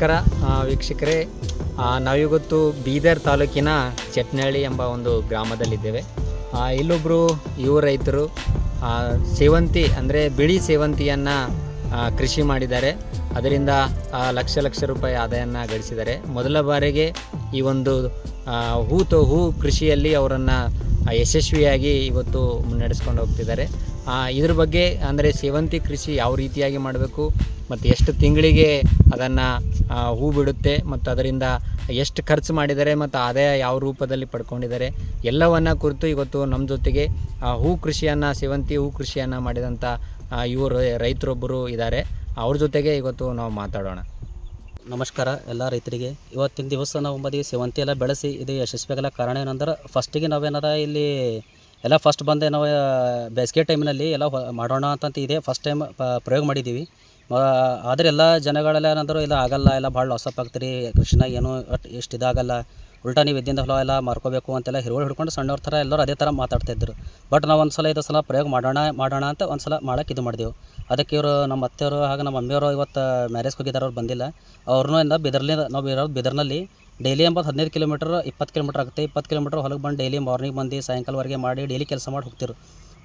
ನಮಸ್ಕಾರ ವೀಕ್ಷಕರೇ. ನಾವಿವತ್ತು ಬೀದರ್ ತಾಲೂಕಿನ ಚಟ್ನಹಳ್ಳಿ ಎಂಬ ಒಂದು ಗ್ರಾಮದಲ್ಲಿದ್ದೇವೆ. ಇಲ್ಲೊಬ್ಬರು ಯುವ ರೈತರು ಸೇವಂತಿ ಅಂದರೆ ಬಿಳಿ ಸೇವಂತಿಯನ್ನು ಕೃಷಿ ಮಾಡಿದ್ದಾರೆ. ಅದರಿಂದ ಲಕ್ಷ ಲಕ್ಷ ರೂಪಾಯಿ ಆದಾಯವನ್ನು ಗಳಿಸಿದ್ದಾರೆ. ಮೊದಲ ಬಾರಿಗೆ ಈ ಒಂದು ಹೂ ತೋ, ಹೂ ಕೃಷಿಯಲ್ಲಿ ಅವರನ್ನು ಯಶಸ್ವಿಯಾಗಿ ಇವತ್ತು ಮುನ್ನಡೆಸ್ಕೊಂಡು ಹೋಗ್ತಿದ್ದಾರೆ. ಇದ್ರ ಬಗ್ಗೆ, ಅಂದರೆ ಸೇವಂತಿ ಕೃಷಿ ಯಾವ ರೀತಿಯಾಗಿ ಮಾಡಬೇಕು, ಮತ್ತು ಎಷ್ಟು ತಿಂಗಳಿಗೆ ಅದನ್ನು ಹೂ ಬಿಡುತ್ತೆ, ಮತ್ತು ಅದರಿಂದ ಎಷ್ಟು ಖರ್ಚು ಮಾಡಿದ್ದಾರೆ, ಮತ್ತು ಆದಾಯ ಯಾವ ರೂಪದಲ್ಲಿ ಪಡ್ಕೊಂಡಿದ್ದಾರೆ, ಎಲ್ಲವನ್ನು ಕುರಿತು ಇವತ್ತು ನಮ್ಮ ಜೊತೆಗೆ ಹೂ ಕೃಷಿಯನ್ನು, ಸೇವಂತಿ ಹೂ ಕೃಷಿಯನ್ನು ಮಾಡಿದಂಥ ಇವರು ರೈತರೊಬ್ಬರು ಇದ್ದಾರೆ. ಅವ್ರ ಜೊತೆಗೆ ಇವತ್ತು ನಾವು ಮಾತಾಡೋಣ. ನಮಸ್ಕಾರ ಎಲ್ಲ ರೈತರಿಗೆ. ಇವತ್ತಿನ ದಿವಸ ನಾವು ಬದಿ ಸೇವಂತಿ ಎಲ್ಲ ಬೆಳೆಸಿ, ಇದು ಯಶಸ್ವಿಯಾಗಲ್ಲ ಕಾರಣ ಏನಂದ್ರೆ ಫಸ್ಟಿಗೆ ನಾವೇನಾರ ಇಲ್ಲಿ ಎಲ್ಲ ಫಸ್ಟ್ ಬಂದೆ ನಾವು ಬೇಸಿಗೆ ಟೈಮಿನಲ್ಲಿ ಎಲ್ಲ ಮಾಡೋಣ ಅಂತಂತ ಇದೆ. ಫಸ್ಟ್ ಟೈಮ್ ಪ್ರಯೋಗ ಮಾಡಿದ್ದೀವಿ ಆದರೆ ಎಲ್ಲ ಜನಗಳೆಲ್ಲ ಏನಂದ್ರು, ಇಲ್ಲ, ಆಗಲ್ಲ, ಎಲ್ಲ ಭಾಳ ಲಾಸಪ್ ಆಗ್ತೀರಿ. ಕೃಷಿನ ಏನು ಎಷ್ಟು ಇದಾಗಲ್ಲ. ಉಲ್ಟಾ ನೀವು ಇದ್ದಿಂದ ಹೊಲ ಎಲ್ಲ ಮಾರ್ಕೋಬೇಕು ಅಂತೆಲ್ಲ ಹಿರುಗಳು ಹಿಡ್ಕೊಂಡು ಸಣ್ಣವ್ರ ಥರ ಎಲ್ಲರೂ ಅದೇ ಥರ ಮಾತಾಡ್ತಾಯಿದ್ರು ಬಟ್ ನಾವು ಒಂದು ಸಲ ಇದು ಸಲ ಪ್ರಯೋಗ ಮಾಡೋಣ ಮಾಡೋಣ ಅಂತ ಒಂದು ಸಲ ಮಾಡೋಕೆ ಇದು ಮಾಡಿದೆವು. ಅದಕ್ಕೆ ಇವರು ನಮ್ಮ ಅತ್ತೆಯವರು ಹಾಗೆ ನಮ್ಮ ಮಮ್ಮಿಯವರು ಇವತ್ತು ಮ್ಯಾರೇಜ್ಗೆ ಹೋಗಿದ್ದಾರೆ, ಅವ್ರು ಬಂದಿಲ್ಲ. ಅವ್ರನ್ನೂ ಇಂದ ಬಿದರ್ಲಿಂದ, ನಾವು ಇರೋದು ಬಿದರ್ನಲ್ಲಿ. ಡೈಲಿ ಎಂಬತ್ತು ಹದಿನೈದು ಕಿಲೋಮೀಟರ್, ಇಪ್ಪತ್ತು ಕಿಲೋಮೀಟರ್ ಆಗುತ್ತೆ. ಇಪ್ಪತ್ತು ಕಿಲೋಮೀಟರ್ ಹೊಲಕ್ಕೆ ಬಂದು ಡೈಲಿ ಮಾರ್ನಿಂಗ್ ಬಂದು ಸಾಯಂಕಾಲವರೆಗೆ ಮಾಡಿ ಡೈಲಿ ಕೆಲಸ ಮಾಡಿ ಹೋಗ್ತಿರು.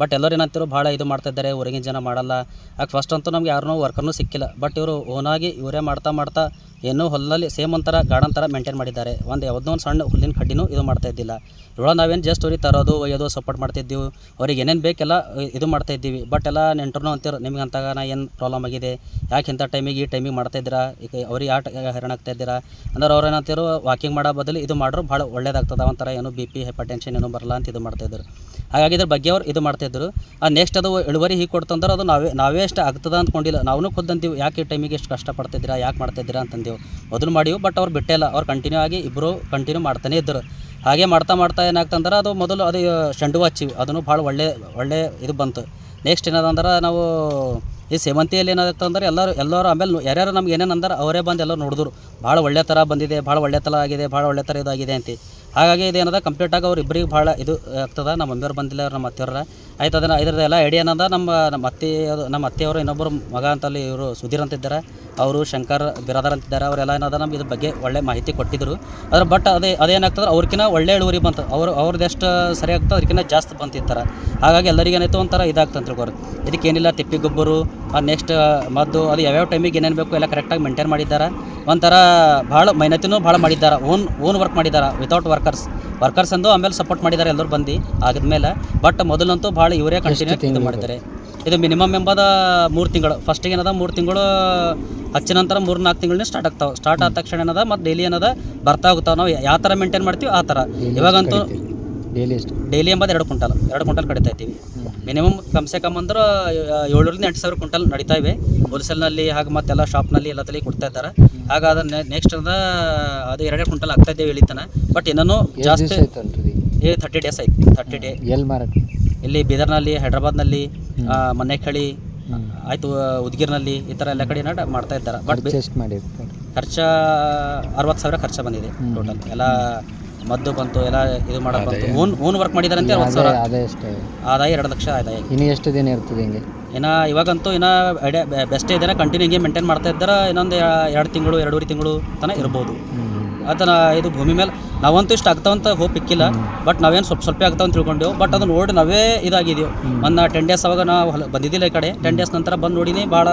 ಬಟ್ ಎಲ್ಲರೂ ಏನಂತಿರು ಭಾಳ ಇದು ಮಾಡ್ತಾ ಇದ್ದಾರೆ, ಊರಿಗಿನ ಜನ ಮಾಡಲ್ಲ. ಆಗ ಫಸ್ಟ್ ಅಂತೂ ನಮ್ಗೆ ಯಾರೂ ವರ್ಕರ್ನೂ ಸಿಕ್ಕಿಲ್ಲ. ಬಟ್ ಇವರು ಓನಾಗಿ ಇವರೇ ಮಾಡ್ತಾ ಮಾಡ್ತಾ ಏನೋ ಹೊಲದಲ್ಲಿ ಸೇಮ್ ಒಂಥರ ಗಾರ್ಡನ್ ಥರ ಮೇಂಟೈನ್ ಮಾಡಿದ್ದಾರೆ. ಒಂದು ಯಾವುದೋ ಒಂದು ಸಣ್ಣ ಹುಲ್ಲಿನ ಕಡ್ಡಿನೂ ಇದು ಮಾಡ್ತಾ ಇದ್ದಿಲ್ಲ. ಇವಾಗ ನಾವೇನು ಜಸ್ಟ್ ಅವ್ರಿಗೆ ತರೋದು, ಒಯ್ಯೋದು ಸಪೋರ್ಟ್ ಮಾಡ್ತಿದ್ದೀವಿ ಅವ್ರಿಗೆ ಏನೇನು ಬೇಕೆಲ್ಲ ಇದು ಮಾಡ್ತಾ ಇದ್ದೀವಿ. ಬಟ್ ಎಲ್ಲ ನೆಂಟರು ಅಂತೀರು, ನಿಮ್ಗೆ ಅಂತಾಗ ನಾ ಏನು ಪ್ರಾಬ್ಲಮ್ ಆಗಿದೆ? ಯಾಕೆ ಇಂಥ ಟೈಮಿಗೆ ಈ ಟೈಮಿಗೆ ಮಾಡ್ತಾ ಇದ್ದೀರಾ? ಈಗ ಅವ್ರಿಗೆ ಆಟ ಹೈರಾಣ ಆಗ್ತಾ ಇದ್ದೀರಾ? ಅಂದ್ರೆ ಅವ್ರು ಏನಂತೀರು ವಾಕಿಂಗ್ ಮಾಡೋ ಬದಲು ಇದು ಮಾಡ್ರು ಭಾಳ ಒಳ್ಳೇದಾಗ್ತದೆ. ಒಂಥರ ಏನು ಬಿ ಪಿ ಹೈಪರ್ ಟೆನ್ಷನ್ ಏನೂ ಬರಲ್ಲ ಅಂತ ಇದು ಮಾಡ್ತಾಯಿದ್ರು ಹಾಗಾಗಿ ಇದ್ರ ಬಗ್ಗೆ ಅವ್ರು ಇದು ಆ ನೆಕ್ಸ್ಟ್ ಅದು ಇಳುವರಿ ಹೀಗೆ ಕೊಡ್ತಂದ್ರೆ ಅದು ನಾವೇ ನಾವೇ ಅಷ್ಟು ಆಗ್ತದೆ ಅಂದ್ಕೊಂಡಿಲ್ಲ. ನಾವು ಖುದ್ದು ಅಂತೀವಿ, ಯಾಕೆ ಈ ಟೈಮಿಗೆ ಎಷ್ಟು ಕಷ್ಟಪಡ್ತಿದ್ದೀರಾ ಯಾಕೆ ಮಾಡ್ತಿದ್ದೀರಾ ಅಂತಂದೇವು. ಮೊದಲು ಮಾಡಿವು ಬಟ್ ಅವ್ರು ಬಿಟ್ಟಿಲ್ಲ ಅವ್ರು ಕಂಟಿನ್ಯೂ ಆಗಿ ಇಬ್ಬರು ಕಂಟಿನ್ಯೂ ಮಾಡ್ತಾನೇ ಇದ್ದರು. ಹಾಗೆ ಮಾಡ್ತಾ ಮಾಡ್ತಾ ಏನಾಗ್ತಂದ್ರೆ ಅದು ಮೊದಲು ಅದು ಶಂಡು ಹಚ್ಚಿವಿ ಅದನ್ನು ಭಾಳ ಒಳ್ಳೆ ಒಳ್ಳೆ ಇದು ಬಂತು. ನೆಕ್ಸ್ಟ್ ಏನದಂದ್ರೆ ನಾವು ಈ ಸೇವಂತಿಯಲ್ಲಿ ಏನಾಗ್ತಂದ್ರೆ ಎಲ್ಲರೂ ಎಲ್ಲರೂ ಆಮೇಲೆ ಯಾರ್ಯಾರು ನಮ್ಗೆ ಏನೇನು ಅಂದ್ರೆ ಅವರೇ ಬಂದು ಎಲ್ಲರೂ ನೋಡಿದ್ರು. ಭಾಳ ಒಳ್ಳೆ ಥರ ಬಂದಿದೆ, ಭಾಳ ಒಳ್ಳೆ ಥರ ಆಗಿದೆ, ಭಾಳ ಒಳ್ಳೆ ಥರ ಇದಾಗಿದೆ ಅಂತ. ಹಾಗಾಗಿ ಇದೇನದ ಕಂಪ್ಲೀಟಾಗಿ ಅವ್ರು ಇಬ್ಬರಿಗೆ ಭಾಳ ಇದು ಆಗ್ತದೆ. ನಮ್ಮ ಮಮ್ಮಿಯವ್ರು ಬಂದಿಲ್ಲ ನಮ್ಮ ಅತ್ತೆಯವ್ರ ಆಯ್ತು, ಅದನ್ನು ಇದ್ರದ್ದೆಲ್ಲ ಐಡಿಯಾ ಏನದ, ನಮ್ಮ ನಮ್ಮ ಅತ್ತೆ ನಮ್ಮ ಅತ್ತೆಯವರು ಇನ್ನೊಬ್ಬರು ಮಗ ಅಂತಲ್ಲಿ ಇವರು ಸುಧೀರ್ ಅಂತಿದ್ದಾರೆ. ಅವರು ಶಂಕರ್ ಬಿರಾದರ್ ಅಂತಿದ್ದಾರೆ. ಅವರೆಲ್ಲ ಏನದ, ನಮ್ಗೆ ಇದ್ರ ಬಗ್ಗೆ ಒಳ್ಳೆ ಮಾಹಿತಿ ಕೊಟ್ಟಿದ್ದರು ಅದ್ರ ಬಟ್ ಅದೇ, ಅದೇನಾಗ್ತದೆ ಅವ್ರಿಗಿನ ಒಳ್ಳೆ ಇಳುವರಿ ಬಂತು. ಅವರು ಅವ್ರದ್ದು ಎಷ್ಟು ಸರಿ ಆಗ್ತದೆ ಅದಕ್ಕಿಂತ ಜಾಸ್ತಿ ಬಂತಿರ್ತಾರೆ ಹಾಗಾಗಿ ಎಲ್ಲರಿಗೇನಾಯ್ತು ಒಂಥರ ಇದಾಗ್ತಂತ ತಿಳ್ಕೊರಿ ಇದಕ್ಕೇನಿಲ್ಲ ತಿಪ್ಪಿ ಗೊಬ್ಬರು ನೆಕ್ಸ್ಟ್ ಮದ್ದು ಅದು ಯಾವ್ಯಾವ ಟೈಮಿಗೆ ಏನೇನು ಬೇಕು ಎಲ್ಲ ಕರೆಕ್ಟಾಗಿ ಮೇಂಟೈನ್ ಮಾಡಿದ್ದಾರೆ. ಒಂಥರ ಭಾಳ ಮೈನತಿನೂ ಭಾಳ ಮಾಡಿದ್ದಾರೆ. ಓನ್ ಓನ್ ವರ್ಕ್ ಮಾಡಿದ್ದಾರೆ ವಿತೌಟ್ ವರ್ಕರ್ಸ್ ವರ್ಕರ್ಸ್ ಅಂದು ಆಮೇಲೆ ಸಪೋರ್ಟ್ ಮಾಡಿದ್ದಾರೆ ಎಲ್ಲರೂ ಬಂದು ಆಗಿದ್ಮೇಲೆ. ಬಟ್ ಮೊದಲಂತೂ ಭಾಳ ಇವರೇ ಕಂಟಿನ್ಯೂ ಇದು ಮಾಡಿದ್ದಾರೆ ಇದು ಮಿನಿಮಮ್ ಎಂಬದ ಮೂರು ತಿಂಗಳು. ಫಸ್ಟಿಗೆ ಏನದ ಮೂರು ತಿಂಗಳು ಹಚ್ಚಿದ ನಂತರ ಮೂರು ನಾಲ್ಕು ತಿಂಗಳನ್ನ ಸ್ಟಾರ್ಟ್ ಆಗ್ತಾವೆ. ಸ್ಟಾರ್ಟ್ ಆದ ತಕ್ಷಣ ಏನದ ಮತ್ತು ಡೈಲಿ ಏನದ ಬರ್ತಾ ಹೋಗ್ತಾವೆ. ನಾವು ಯಾವ ಥರ ಮೇಂಟೈನ್ ಮಾಡ್ತೀವಿ ಆ ಥರ ಇವಾಗಂತೂ ಡೈಲಿ ಎಷ್ಟು? ಡೈಲಿ ಎಂಬುದು ಎರಡು ಕ್ವಿಂಟಲ್. ಎರಡು ಕ್ವಿಂಟಲ್ ಕಡಿತಾ ಇದ್ದೀವಿ. ಮಿನಿಮಮ್ ಕಮ್ ಸೆ ಕಮ್ ಅಂದ್ರೆ ಏಳರಿಂದ ಎಂಟು ಸಾವಿರ ಕ್ವಿಂಟಲ್ ನಡೀತಾ ಇವೆ. ಹೋಲ್ಸೇಲ್ನಲ್ಲಿ ಹಾಗೆ ಮತ್ತೆಲ್ಲ ಶಾಪ್ನಲ್ಲಿ ಎಲ್ಲ ತಲೆ ಕೊಡ್ತಾ ಇದ್ದಾರೆ. ಅದನ್ನ ನೆಕ್ಸ್ಟ್ ಅಂದ್ರೆ ಅದು ಎರಡೇ ಕ್ವಿಂಟಲ್ ಆಗ್ತಾ ಇದ್ದೇವೆ ಇಳಿತಾನೆ. ಬಟ್ ಇನ್ನೂ ಜಾಸ್ತಿ ಏ ಥರ್ಟಿ ಡೇಸ್ ಆಯ್ತು. ಥರ್ಟಿ ಡೇ ಎಲ್ಲಿ ಇಲ್ಲಿ ಬೀದರ್ನಲ್ಲಿ ಹೈದ್ರಾಬಾದ್ನಲ್ಲಿ ಮನೆಕಳಿ ಆಯಿತು ಉದ್ಗಿರ್ನಲ್ಲಿ ಈ ಥರ ಎಲ್ಲ ಕಡೆ ಮಾಡ್ತಾ ಇದ್ದಾರೆ. ಬಟ್ ಖರ್ಚ ಅರವತ್ತು ಸಾವಿರ ಖರ್ಚು ಬಂದಿದೆ ಟೋಟಲ್ ಎಲ್ಲ ಮದ್ದು ಬಂತು ಎಲ್ಲ ಇದು ಮಾಡೋದು ಬಂತು. ಓನ್ ಓನ್ ವರ್ಕ್ ಮಾಡಿದಾರಂತೆ ಅರವತ್ತು ಸಾವಿರ. ಅದೇ ಎಷ್ಟು ಆದಾಯ ಎರಡು ಲಕ್ಷ ಆದಾಯ. ಇನ್ನು ಎಷ್ಟು ದಿನ ಇರ್ತದೆ ಹಿಂಗೆ? ಇನ್ನು ಇವಾಗಂತೂ ಇನ್ನು ಐಡಿಯಾ ಬೆಸ್ಟ್ ಇದ್ದಾರೆ ಕಂಟಿನ್ಯೂ ಹಿಂಗೆ ಮೇಂಟೈನ್ ಮಾಡ್ತಾ ಇದ್ದಾರೆ ಇನ್ನೊಂದು ಎರಡು ತಿಂಗಳು ಎರಡೂವರೆ ತಿಂಗಳು ತನಕ ಇರ್ಬೋದು. ಆತನ ಇದು ಭೂಮಿ ಮೇಲೆ ನಾವಂತೂ ಇಷ್ಟು ಆಗ್ತಾವಂತ ಹೋಪ್ ಇಕ್ಕಿಲ್ಲ. ಬಟ್ ನಾವೇನು ಸ್ವಲ್ಪ ಸ್ವಲ್ಪ ಆಗ್ತಾವಂತ ತಿಳ್ಕೊಂಡೆವು. ಬಟ್ ಅದನ್ನ ನೋಡಿ ನಾವೇ ಇದಾಗಿದ್ದೀವಿ ಒಂದು ಟೆನ್ ಡೇಸ್ ಅವಾಗ ನಾವು ಹೊಲ ಬಂದಿದ್ದಿಲ್ಲ ಈ ಕಡೆ. ಟೆನ್ ಡೇಸ್ ನಂತರ ಬಂದು ನೋಡಿನಿ ಭಾಳ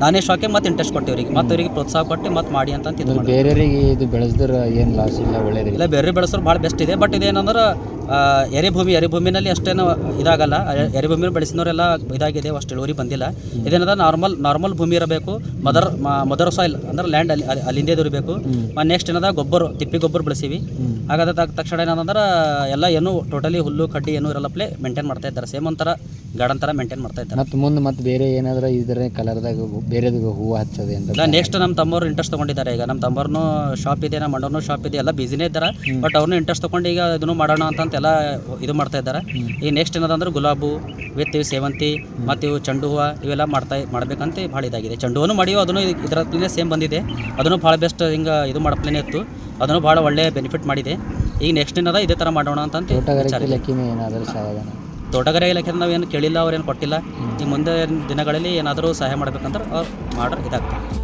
ನಾನೇ ಶಾಕೆ ಮತ್ತೆ ಇಂಟ್ರೆಸ್ಟ್ ಕೊಟ್ಟಿವ್ರಿ ಮತ್ತು ಮತ್ತೆ ಅವರಿಗೆ ಪ್ರೋತ್ಸಾಹ ಕೊಟ್ಟು ಮತ್ತೆ ಮಾಡಿ ಅಂತ ಇದು ಬೇರೆಯವರಿಗೆ ಇದು ಬೆಳೆಸಿದ್ರೆ ಏನು ಲಾಸ್ ಇಲ್ಲ ಒಳ್ಳೇದಿಲ್ಲ? ಇಲ್ಲ ಬೇರೆ ಬೆಳೆಸೋರು ಭಾಳ ಬೆಸ್ಟ್ ಇದೆ. ಬಟ್ ಇದೇನಂದ್ರೆ ಭೂಮಿ ಎರೆಭೂಮಿ ಎರೆಭೂಮಿನಲ್ಲಿ ಅಷ್ಟೇನು ಇದಾಗಲ್ಲ. ಎರೆ ಎರೆಭೂಮಿ ಬೆಳೆಸಿದವರೆಲ್ಲ ಇದಾಗಿದೆ ಅಷ್ಟು ಇಳುವರಿ ಬಂದಿಲ್ಲ. ಇದೇನದ ನಾರ್ಮಲ್ ನಾರ್ಮಲ್ ಭೂಮಿ ಇರಬೇಕು. ಮದರ್ ಮದರ್ ಸಾಯಿಲ್ ಅಂದ್ರೆ ಲ್ಯಾಂಡ್ ಅಲ್ಲಿ ಅಲ್ಲಿ- ಅಲ್ಲಿಂದೇ ಇರಬೇಕು ನೆಕ್ಸ್ಟ್ ಏನದ ಗೊಬ್ಬರ ತಿಪ್ಪಿ ಗೊಬ್ಬರ ಬೆಳೆಸಿವಿ. ಹಾಗಾದ ತಕ್- ತಕ್ಷಣ ಏನಂದ್ರೆ ಎಲ್ಲ ಏನು ಟೋಟಲಿ ಹುಲ್ಲು ಕಡ್ಡಿ ಏನೂ ಇರಲ್ಲ ಪ್ಲೇ ಮೇಂಟೈನ್ ಮಾಡ್ತಾ ಇದ್ದಾರೆ. ಸೇಮ್ ಒಂಥರ ಗಾರ್ಡನ್ ಥರ ಮೇಂಟೈನ್ ಮಾಡ್ತಾ ಇದ್ದಾರೆ. ಮತ್ತು ಮುಂದೆ ಮತ್ತೆ ಬೇರೆ ಏನಾದರೂ ಇದ್ರೆ ಕಲರ್ದಾಗ ಬೇರೆದಾಗ ಹೂವು ಹಚ್ಚೋದು ಅಂತ ನೆಕ್ಸ್ಟ್ ನಮ್ಮ ತಮ್ಮವ್ರು ಇಂಟ್ರೆಸ್ಟ್ ತೊಗೊಂಡಿದ್ದಾರೆ. ಈಗ ನಮ್ಮ ತಮ್ಮವ್ರನ್ನೂ ಶಾಪ್ ಇದೆ ನಮ್ಮ ಅಣ್ಣವ್ರನ್ನೂ ಶಾಪ್ ಇದೆ ಎಲ್ಲ ಬಿಸಿನೇ ಇದ್ದಾರೆ. ಬಟ್ ಅವ್ರನ್ನೂ ಇಂಟ್ರೆಸ್ಟ್ ತೊಗೊಂಡು ಈಗ ಇದನ್ನು ಮಾಡೋಣ ಅಂತ ಎಲ್ಲ ಇದು ಮಾಡ್ತಾ ಇದ್ದಾರೆ. ಈಗ ನೆಕ್ಸ್ಟ್ ಏನದಂದ್ರೆ ಗುಲಾಬು ವಿತ್ ಇವು ಸೇವಂತಿ ಮತ್ತು ಇವು ಚೆಂಡು ಹೂವು ಇವೆಲ್ಲ ಮಾಡ್ತಾ ಮಾಡ್ಬೇಕಂತ ಭಾಳ ಇದಾಗಿದೆ. ಚೆಂಡು ಹೂವು ಮಾಡಿಯೋ ಅದನ್ನು ಇದರಲ್ಲಿ ಸೇಮ್ ಬಂದಿದೆ. ಅದನ್ನು ಭಾಳ ಬೆಸ್ಟ್ ಹಿಂಗೆ ಇದು ಮಾಡಪ್ಲೇನೆ ಇತ್ತು. ಅದನ್ನು ಭಾಳ ಒಳ್ಳೆ ಬೆನಿಫಿಟ್ ಮಾಡಿದೆ. ಈಗ ನೆಕ್ಸ್ಟ್ ಏನದ ಇದೇ ಥರ ಮಾಡೋಣ ಅಂತ ತೋಟಗಾರಿಕೆ ವಿಚಾರ ನಾವು ಏನು ಇಲಾಖೆ ಕೇಳಿಲ್ಲ ಅವ್ರೇನು ಕೊಟ್ಟಿಲ್ಲ. ಈ ಮುಂದೆ ದಿನಗಳಲ್ಲಿ ಏನಾದರೂ ಸಹಾಯ ಮಾಡ್ಬೇಕಂದ್ರೆ ಅವ್ರು ಮಾಡ್ರೆ ಇದಾಗ್ತದೆ.